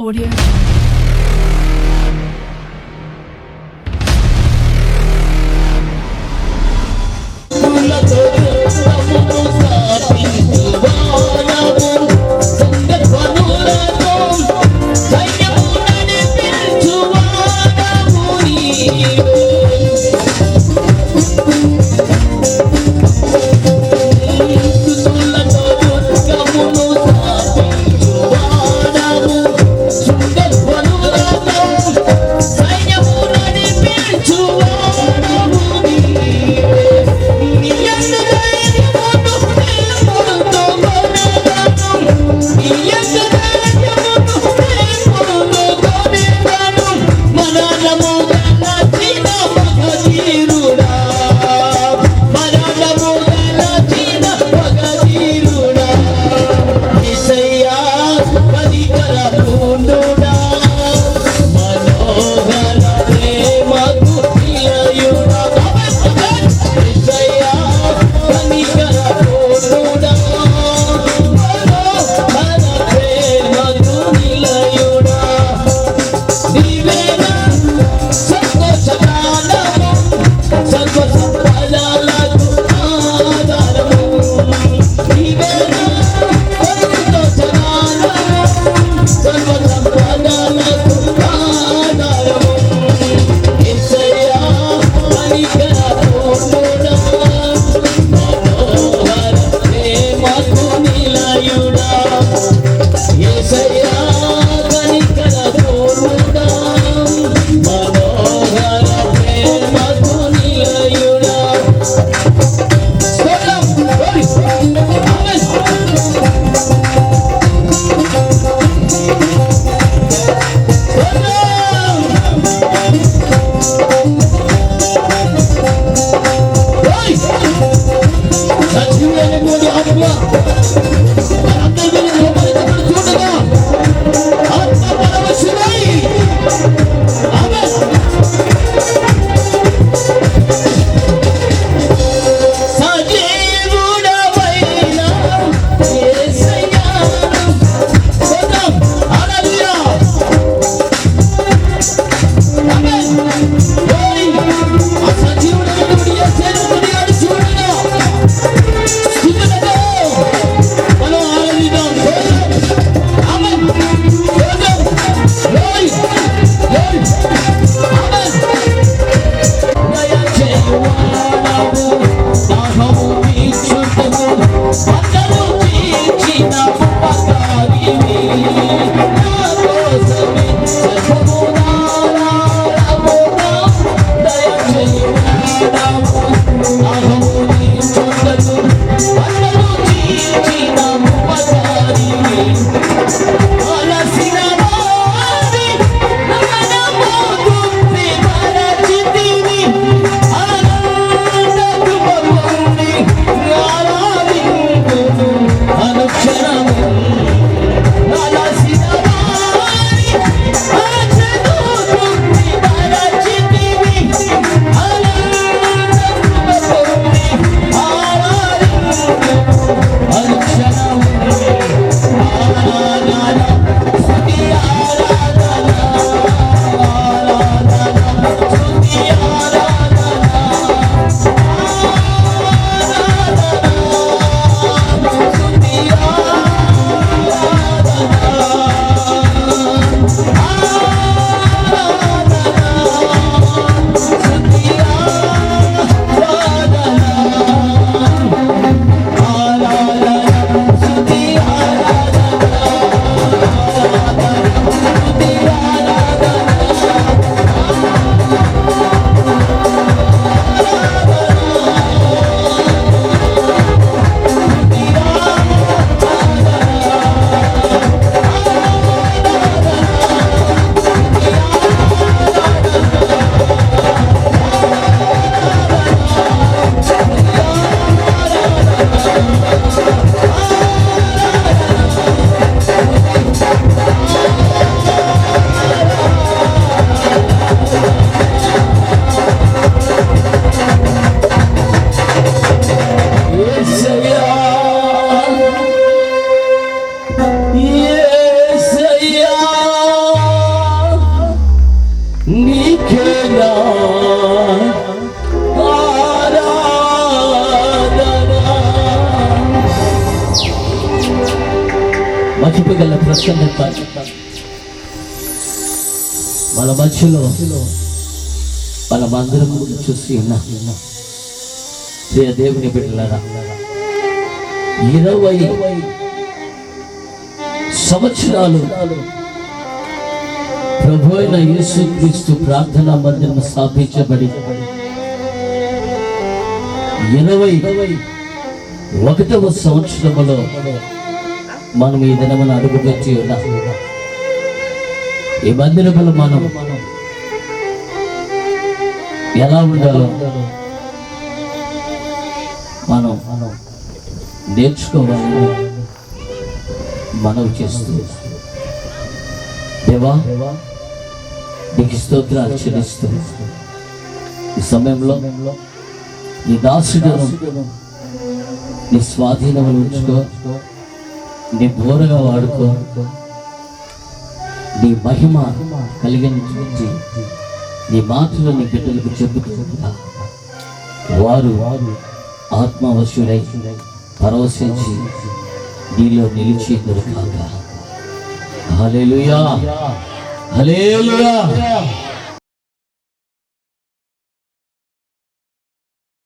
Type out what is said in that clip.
Audio. Música గల ప్రసన్నత. మన మధ్యలో మన మందిరం చూసి ఉన్నా. ప్రియ దేవుని బిడ్డలారా ఇరవై సంవత్సరాలు ప్రభు అయిన యేసుక్రీస్తు ప్రార్థనా మందిరం స్థాపించబడి ఇరవై ఒకటవ సంవత్సరములో మనం ఈ దినమున అడుగుపెట్టి ఉన్నాం. ఈ మందిరములు మనం ఎలా ఉండాలో మనం నేర్చుకోవాలని మనవి చేస్తూ దేవా నీకు స్తోత్రాలు చెల్లిస్తూ ఈ సమయంలో నీ దాసుడను నీ స్వాధీనంలో ఉంచుకో. నీ బోరగా వాడుకో. నీ మహిమ కలిగించి నీ మాటలు నీ బిడ్డలకు చెబుతూ వారు వారు ఆత్మవశుడై పరవశించి నీలో నిలిచి కాక హలేలుయా హలేలుయా